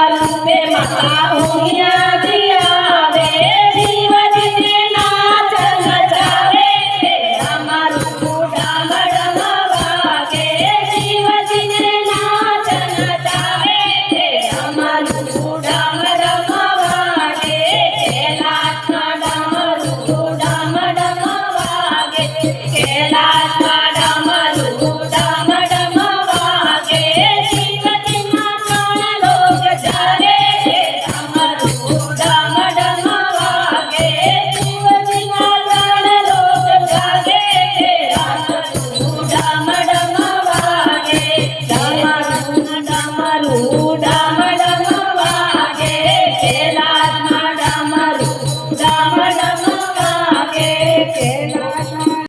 प्यार पे महा हो गया दिया